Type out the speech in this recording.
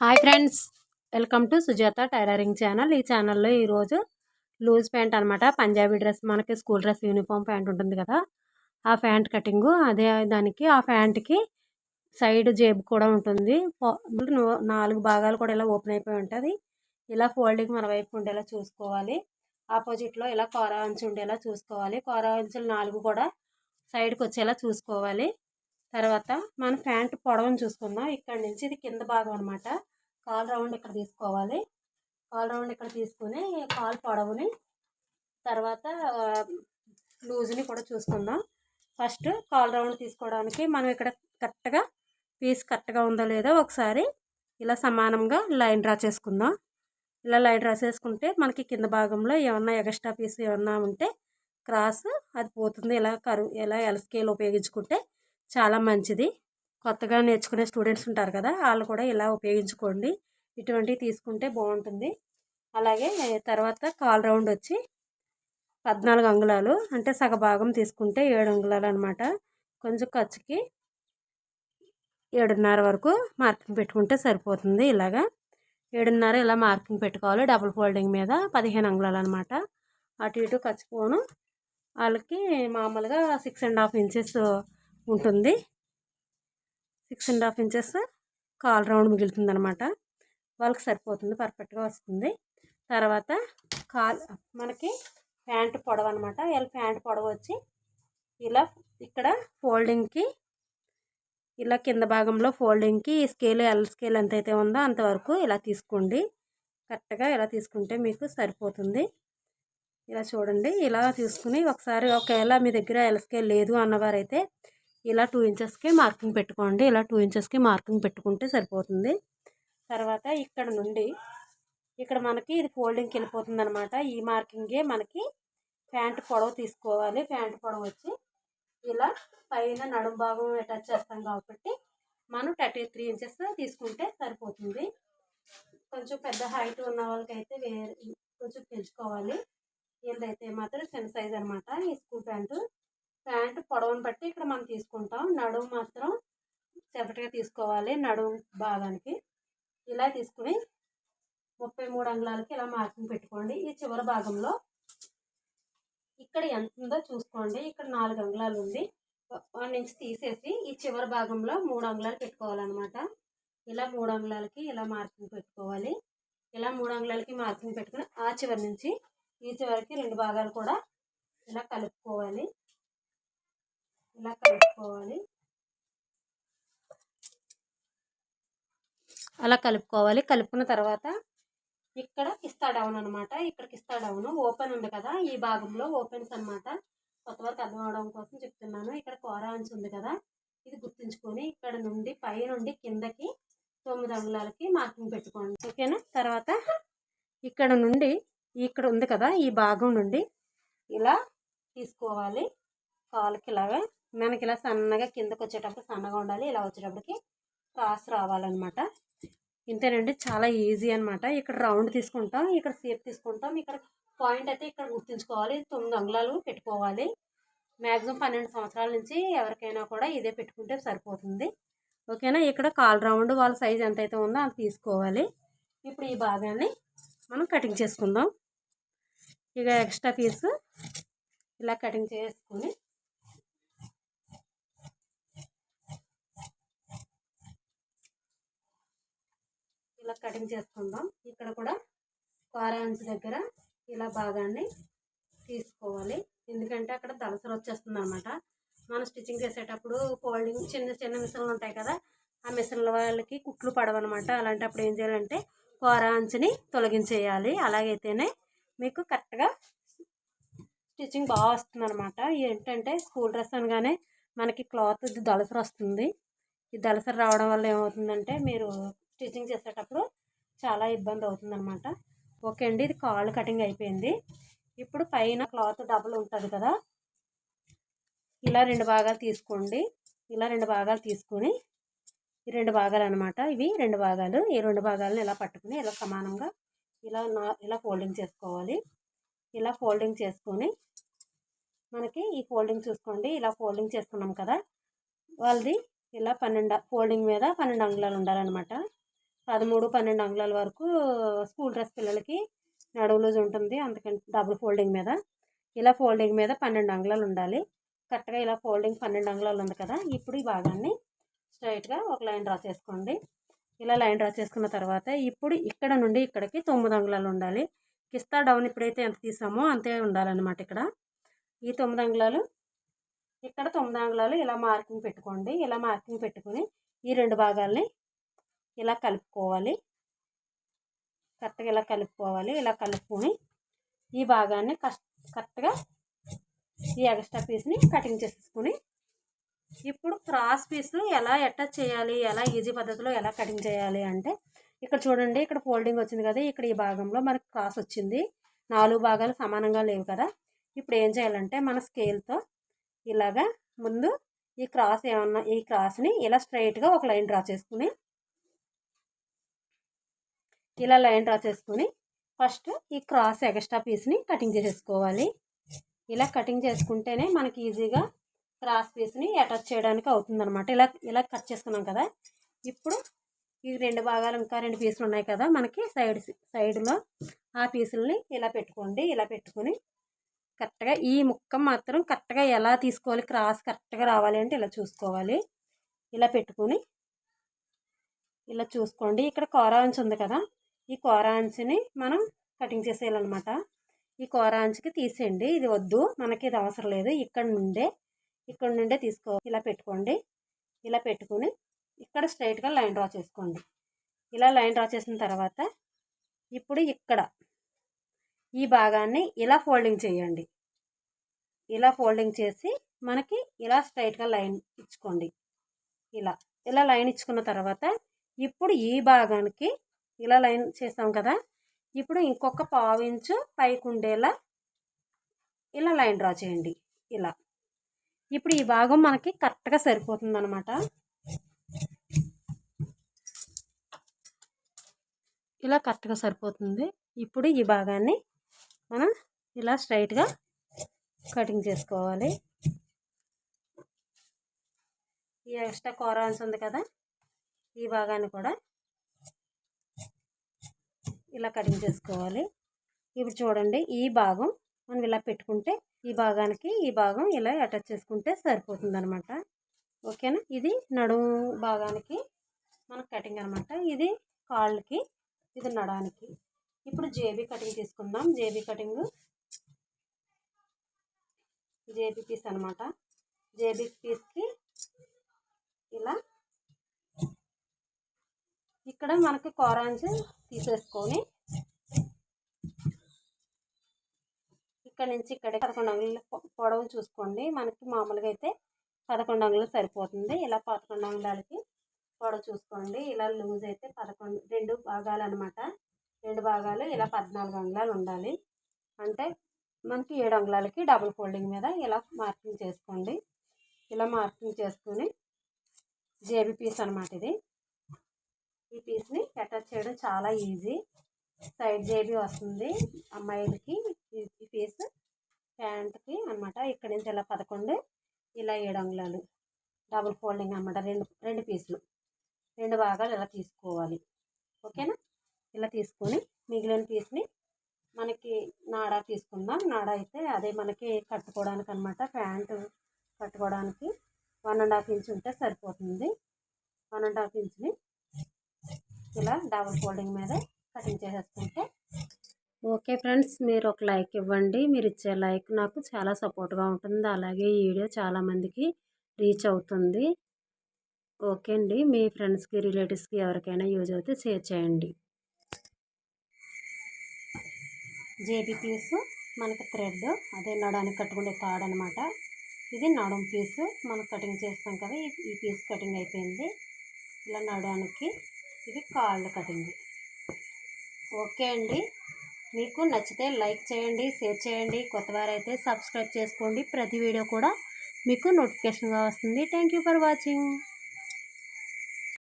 Hi friends welcome to Sujatha tailoring channel. ఈ ఛానల్లో ఈరోజు లూజ్ ప్యాంట్ అనమాట పంజాబీ డ్రెస్ మనకి స్కూల్ డ్రెస్ యూనిఫామ్ ప్యాంట్ ఉంటుంది కదా. ఆ ప్యాంట్ కటింగు అదే దానికి ఆ ప్యాంట్కి సైడ్ జేబు కూడా ఉంటుంది. నాలుగు భాగాలు కూడా ఇలా ఓపెన్ అయిపోయి ఉంటుంది. ఇలా ఫోల్డింగ్ మన వైపు ఉండేలా చూసుకోవాలి. ఆపోజిట్లో ఇలా కోరా అంచు ఉండేలా చూసుకోవాలి. కోరా అంచులు నాలుగు కూడా సైడ్కి వచ్చేలా చూసుకోవాలి. తర్వాత మన ప్యాంట్ పొడవని చూసుకుందాం. ఇక్కడ నుంచి ఇది కింద భాగం అనమాట కాల్ రౌండ్ ఇక్కడ తీసుకోవాలి. కాల్ రౌండ్ ఇక్కడ తీసుకుని కాల్ పొడవుని తర్వాత లూజ్ని కూడా చూసుకుందాం. ఫస్ట్ కాల్ రౌండ్ తీసుకోవడానికి మనం ఇక్కడ కరెక్ట్గా పీస్ కరెక్ట్గా ఉందో లేదో ఒకసారి ఇలా సమానంగా లైన్ డ్రా చేసుకుందాం. ఇలా లైన్ డ్రా చేసుకుంటే మనకి కింద భాగంలో ఏమన్నా ఎక్స్ట్రా పీస్ ఏమన్నా ఉంటే క్రాస్ అది పోతుంది. ఇలా కరువు ఇలా ఎల్ స్కేల్ ఉపయోగించుకుంటే చాలా మంచిది. కొత్తగా నేర్చుకునే స్టూడెంట్స్ ఉంటారు కదా వాళ్ళు కూడా ఇలా ఉపయోగించుకోండి. ఇటువంటివి తీసుకుంటే బాగుంటుంది. అలాగే తర్వాత కాల్ రౌండ్ వచ్చి పద్నాలుగు అంగుళాలు అంటే సగభాగం తీసుకుంటే ఏడు అంగుళాలు అనమాట కొంచెం ఖర్చుకి ఏడున్నర వరకు మార్కింగ్ పెట్టుకుంటే సరిపోతుంది ఇలాగా. ఏడున్నర ఇలా మార్కింగ్ పెట్టుకోవాలి డబుల్ ఫోల్డింగ్ మీద పదిహేను అంగుళాలు అనమాట అటు ఇటు ఖర్చుకోను. వాళ్ళకి మామూలుగా సిక్స్ అండ్ హాఫ్ ఇంచెస్ ఉంటుంది. సిక్స్ అండ్ హాఫ్ ఇంచెస్ కాల్ రౌండ్ మిగులుతుంది అనమాట వాళ్ళకి సరిపోతుంది పర్ఫెక్ట్గా వస్తుంది. తర్వాత కాల్ మనకి ప్యాంట్ పొడవు అనమాట ఇలా ప్యాంట్ పొడవు వచ్చి ఇలా ఇక్కడ ఫోల్డింగ్కి ఇలా కింద భాగంలో ఫోల్డింగ్కి ఈ స్కేల్ ఎల్ స్కేల్ ఎంతైతే ఉందో అంతవరకు ఇలా తీసుకోండి. కరెక్ట్గా ఇలా తీసుకుంటే మీకు సరిపోతుంది. ఇలా చూడండి. ఇలా తీసుకుని ఒకసారి ఒకవేళ మీ దగ్గర ఎల్ స్కేల్ లేదు అన్నవారైతే ఇలా టూ ఇంచెస్కి మార్కింగ్ పెట్టుకోండి. ఇలా టూ ఇంచెస్కి మార్కింగ్ పెట్టుకుంటే సరిపోతుంది. తర్వాత ఇక్కడ నుండి ఇక్కడ మనకి ఇది ఫోల్డింగ్కి వెళ్ళిపోతుంది అనమాట ఈ మార్కింగే మనకి ప్యాంట్ పొడవు తీసుకోవాలి. ప్యాంట్ పొడవు వచ్చి ఇలా పైన నడుము భాగం అటాచ్ చేస్తాం కాబట్టి మనం థర్టీ త్రీ ఇంచెస్ తీసుకుంటే సరిపోతుంది. కొంచెం పెద్ద హైట్ ఉన్న వాళ్ళకైతే వేరే కొంచెం పెంచుకోవాలి. ఏదైతే మాత్రం చిన్న సైజ్ అనమాట ఈ స్కూల్ ప్యాంటు ప్యాంటు పొడవును బట్టి ఇక్కడ మనం తీసుకుంటాం. నడుము మాత్రం సెపరేట్గా తీసుకోవాలి నడుము భాగానికి. ఇలా తీసుకుని ముప్పై మూడు అంగుళాలకి ఇలా మార్కింగ్ పెట్టుకోండి. ఈ చివరి భాగంలో ఇక్కడ ఎంత ఉందో చూసుకోండి. ఇక్కడ నాలుగు అంగుళాలు ఉంది. వన్ ఇంచ్ తీసేసి ఈ చివరి భాగంలో మూడు అంగుళాలు పెట్టుకోవాలన్నమాట. ఇలా మూడు అంగుళాలకి ఇలా మార్కింగ్ పెట్టుకోవాలి. ఇలా మూడు అంగుళాలకి మార్కింగ్ పెట్టుకుని ఆ చివరి నుంచి ఈ చివరికి రెండు భాగాలు కూడా ఇలా కలుపుకోవాలి. ఇలా కలుపుకోవాలి. అలా కలుపుకోవాలి. కలుపుకున్న తర్వాత ఇక్కడ కిస్తా డౌన్ అనమాట ఇక్కడ కిస్తా డౌన్. ఓపెన్ ఉంది కదా ఈ భాగంలో ఓపెన్స్ అనమాట కొత్త వరకు అర్థం అవడం కోసం చెప్తున్నాను. ఇక్కడ కూర అంచు ఉంది కదా ఇది గుర్తుంచుకొని ఇక్కడ నుండి పై నుండి కిందకి తొమ్మిది అంగుళాలకి మార్కింగ్ పెట్టుకోండి. ఓకేనా? తర్వాత ఇక్కడ నుండి ఇక్కడ ఉంది కదా ఈ భాగం నుండి ఇలా తీసుకోవాలి. కాలుకి ఇలాగా మనకి ఇలా సన్నగా కిందకు వచ్చేటప్పుడు సన్నగా ఉండాలి ఇలా వచ్చేటప్పటికి క్రాస్ రావాలన్నమాట. ఇంతేనండి చాలా ఈజీ అనమాట ఇక్కడ రౌండ్ తీసుకుంటాం ఇక్కడ సేప్ తీసుకుంటాం ఇక్కడ పాయింట్ అయితే ఇక్కడ గుర్తుంచుకోవాలి తొమ్మిది అంగుళాలు పెట్టుకోవాలి. మ్యాక్సిమం పన్నెండు సంవత్సరాల నుంచి ఎవరికైనా కూడా ఇదే పెట్టుకుంటే సరిపోతుంది. ఓకేనా? ఇక్కడ కాల్ రౌండ్ వాళ్ళ సైజ్ ఎంతైతే ఉందో అంత తీసుకోవాలి. ఇప్పుడు ఈ భాగాన్ని మనం కటింగ్ చేసుకుందాం. ఇక ఎక్స్ట్రా పీస్ ఇలా కటింగ్ చేసుకుని కటింగ్ చేసుకుందాం ఇక్కడ కూడా కారాంచ్ దగ్గర ఇలా భాగాన్ని తీసుకోవాలి. ఎందుకంటే అక్కడ దళసర వచ్చేస్తుంది అనమాట మనం స్టిచ్చింగ్ చేసేటప్పుడు ఫోల్డింగ్ చిన్న చిన్న మిషన్లు ఉంటాయి కదా ఆ మిషన్ల వాళ్ళకి కుట్లు పడవన్నమాట. అలాంటప్పుడు ఏం చేయాలంటే కోరాంచుని తొలగించేయాలి. అలాగైతేనే మీకు కరెక్ట్గా స్టిచ్చింగ్ బాగా వస్తుంది అనమాట ఏంటంటే స్కూల్ డ్రెస్ అనగానే మనకి క్లాత్ దళసర వస్తుంది ఈ దళసర రావడం వల్ల ఏమవుతుందంటే మీరు స్టిచ్చింగ్ చేసేటప్పుడు చాలా ఇబ్బంది అవుతుందన్నమాట. ఓకే అండి ఇది కాళ్ళు కటింగ్ అయిపోయింది. ఇప్పుడు పైన క్లాత్ డబుల్ ఉంటుంది కదా ఇలా రెండు భాగాలు తీసుకోండి. ఇలా రెండు భాగాలు తీసుకొని ఈ రెండు భాగాలు అనమాట ఇవి రెండు భాగాలు ఈ రెండు భాగాలను ఇలా పట్టుకుని ఇలా సమానంగా ఇలా ఇలా ఫోల్డింగ్ చేసుకోవాలి. ఇలా ఫోల్డింగ్ చేసుకొని మనకి ఈ ఫోల్డింగ్ చూసుకోండి. ఇలా ఫోల్డింగ్ చేసుకున్నాం కదా వాళ్ళది ఇలా పన్నెండు ఫోల్డింగ్ మీద పన్నెండు అంగుళాలు ఉండాలన్నమాట. పదమూడు పన్నెండు అంగుళాల వరకు స్కూల్ డ్రెస్ పిల్లలకి నడువు లూజ్ ఉంటుంది అందుకని డబుల్ ఫోల్డింగ్ మీద. ఇలా ఫోల్డింగ్ మీద పన్నెండు అంగుళాలు ఉండాలి. కరెక్ట్గా ఇలా ఫోల్డింగ్ పన్నెండు అంగుళాలు ఉంది కదా. ఇప్పుడు ఈ భాగాన్ని స్ట్రైట్గా ఒక లైన్ డ్రా చేసుకోండి. ఇలా లైన్ డ్రా చేసుకున్న తర్వాత ఇప్పుడు ఇక్కడ నుండి ఇక్కడికి తొమ్మిది అంగుళాలు ఉండాలి. కిస్తా డౌన్ ఇప్పుడైతే ఎంత తీసామో అంతే ఉండాలన్నమాట ఇక్కడ. ఈ తొమ్మిది అంగుళాలు ఇక్కడ తొమ్మిది అంగుళాలు ఇలా మార్కింగ్ పెట్టుకోండి. ఇలా మార్కింగ్ పెట్టుకుని ఈ రెండు భాగాల్ని ఇలా కలుపుకోవాలి? కరెక్ట్గా ఇలా కలుపుకోవాలి? ఇలా కలుపుకొని ఈ భాగాన్ని కరెక్ట్గా ఈ ఎక్స్ట్రా పీస్ని కటింగ్ చేసేసుకుని ఇప్పుడు క్రాస్ పీస్ ఎలా అటాచ్ చేయాలి? ఎలా ఈజీ పద్ధతిలో ఎలా కటింగ్ చేయాలి అంటే ఇక్కడ చూడండి ఇక్కడ ఫోల్డింగ్ వచ్చింది కదా ఇక్కడ ఈ భాగంలో మనకి క్రాస్ వచ్చింది. నాలుగు భాగాలు సమానంగా లేవు కదా. ఇప్పుడు ఏం చేయాలంటే మన స్కేల్తో ఇలాగా ముందు ఈ క్రాస్ ఏమన్నా ఈ క్రాస్ని ఇలా స్ట్రైట్గా ఒక లైన్ డ్రా చేసుకుని ఇలా లైన్ డ్రా చేసుకుని ఫస్ట్ ఈ క్రాస్ ఎక్స్ట్రా పీస్ని కటింగ్ చేసేసుకోవాలి. ఇలా కటింగ్ చేసుకుంటేనే మనకి ఈజీగా క్రాస్ పీస్ని అటాచ్ చేయడానికి అవుతుందన్నమాట. ఇలా ఇలా కట్ చేసుకున్నాం కదా. ఇప్పుడు ఈ రెండు భాగాలు ఇంకా రెండు పీసులు ఉన్నాయి కదా. మనకి సైడ్ సైడ్లో ఆ పీసులని ఇలా పెట్టుకోండి. ఇలా పెట్టుకొని కరెక్ట్గా ఈ ముక్క మాత్రం కరెక్ట్గా ఎలా తీసుకోవాలి క్రాస్ కరెక్ట్గా రావాలి అంటే ఇలా చూసుకోవాలి. ఇలా పెట్టుకొని ఇలా చూసుకోండి. ఇక్కడ కోరాంచి ఉంది కదా. ఈ కోరాంచ్ని మనం కటింగ్ చేసేయాలన్నమాట. ఈ కోరాంచ్కి తీసేయండి. ఇది వద్దు. మనకి ఇది అవసరం లేదు. ఇక్కడ నుండే ఇక్కడ నుండే తీసుకో ఇలా పెట్టుకోండి. ఇలా పెట్టుకుని ఇక్కడ స్ట్రైట్గా లైన్ డ్రా చేసుకోండి. ఇలా లైన్ డ్రా చేసిన తర్వాత ఇప్పుడు ఇక్కడ ఈ భాగాన్ని ఇలా ఫోల్డింగ్ చేయండి. ఇలా ఫోల్డింగ్ చేసి మనకి ఇలా స్ట్రైట్గా లైన్ ఇచ్చుకోండి. ఇలా ఇలా లైన్ ఇచ్చుకున్న తర్వాత ఇప్పుడు ఈ భాగానికి ఇలా లైన్ చేస్తాం కదా. ఇప్పుడు ఇంకొక పావు ఇంచు పైకి ఉండేలా ఇలా లైన్ డ్రా చేయండి. ఇలా. ఇప్పుడు ఈ భాగం మనకి కరెక్ట్గా సరిపోతుంది అనమాట ఇలా కరెక్ట్గా సరిపోతుంది. ఇప్పుడు ఈ భాగాన్ని మనం ఇలా స్ట్రైట్గా కటింగ్ చేసుకోవాలి. ఈ ఎక్స్ట్రా కోరాన్స్ ఉంది కదా. ఈ భాగాన్ని కూడా ఇలా కటింగ్ చేసుకోవాలి. ఇప్పుడు చూడండి ఈ భాగం మనం ఇలా పెట్టుకుంటే ఈ భాగానికి ఈ భాగం ఇలా అటాచ్ చేసుకుంటే సరిపోతుంది అనమాట ఓకేనా? ఇది నడుము భాగానికి మన కటింగ్ అనమాట ఇది కాళ్ళకి ఇది నడానికి. ఇప్పుడు జేబీ కటింగ్ తీసుకుందాం. జేబీ కటింగ్ జేబీ పీస్ అనమాట జేబీ పీస్కి ఇలా ఇక్కడ మనకి కోరాంజ్ తీసేసుకొని ఇక్కడ నుంచి ఇక్కడ పదకొండు అంగుళ పొడవు చూసుకోండి. మనకి మామూలుగా అయితే పదకొండు అంగుళాలు సరిపోతుంది. ఇలా పదకొండు అంగుళాలకి పొడవు చూసుకోండి. ఇలా లూజ్ అయితే పదకొండు రెండు భాగాలు అనమాట రెండు భాగాలు ఇలా పద్నాలుగు అంగుళాలు ఉండాలి. అంటే మనకి ఏడు అంగుళాలకి డబుల్ ఫోల్డింగ్ మీద ఇలా మార్కింగ్ చేసుకోండి. ఇలా మార్కింగ్ చేసుకొని జేబీ పీస్ అనమాట ఇది. ఈ పీస్ని అటాచ్ చేయడం చాలా ఈజీ సైడ్ జేబీ వస్తుంది అమ్మాయిలకి. ఈ పీస్ ప్యాంట్కి అనమాట ఇక్కడ నుంచి ఇలా పదకొండు ఇలా ఏడు అంగుళాలు. డబుల్ ఫోల్డింగ్ అనమాట రెండు రెండు పీసులు రెండు భాగాలు ఇలా తీసుకోవాలి. ఓకేనా? ఇలా తీసుకొని మిగిలిన పీస్ని మనకి నాడా తీసుకుందాం. నాడా అయితే అదే మనకి కట్టుకోవడానికి అనమాట ప్యాంటు కట్టుకోవడానికి వన్ అండ్ హాఫ్ ఇంచ్ ఉంటే సరిపోతుంది. వన్ అండ్ హాఫ్ ఇంచ్ని ఇలా డబుల్ ఫోల్డింగ్ మీద కటింగ్ చేసేసుకుంటే ఓకే ఫ్రెండ్స్ మీరు ఒక లైక్ ఇవ్వండి. మీరు ఇచ్చే లైక్ నాకు చాలా సపోర్ట్గా ఉంటుంది. అలాగే ఈ వీడియో చాలామందికి రీచ్ అవుతుంది. ఓకే అండి. మీ ఫ్రెండ్స్కి రిలేటివ్స్కి ఎవరికైనా యూజ్ అయితే షేర్ చేయండి. జేబీ పీసు మనకు థ్రెడ్ అదే నడానికి కట్టుకునే తాడు అనమాట ఇది నడుం పీసు మనం కటింగ్ చేస్తాం కదా ఈ పీస్ కటింగ్ అయిపోయింది. ఇలా నడడానికి ఇది కాళ్ళ కటింగ్. ఓకే అండి. మీకు నచ్చితే లైక్ చేయండి షేర్ చేయండి. కొత్తవారైతే సబ్స్క్రైబ్ చేసుకోండి. ప్రతి వీడియో కూడా మీకు నోటిఫికేషన్గా వస్తుంది. Thank you for watching.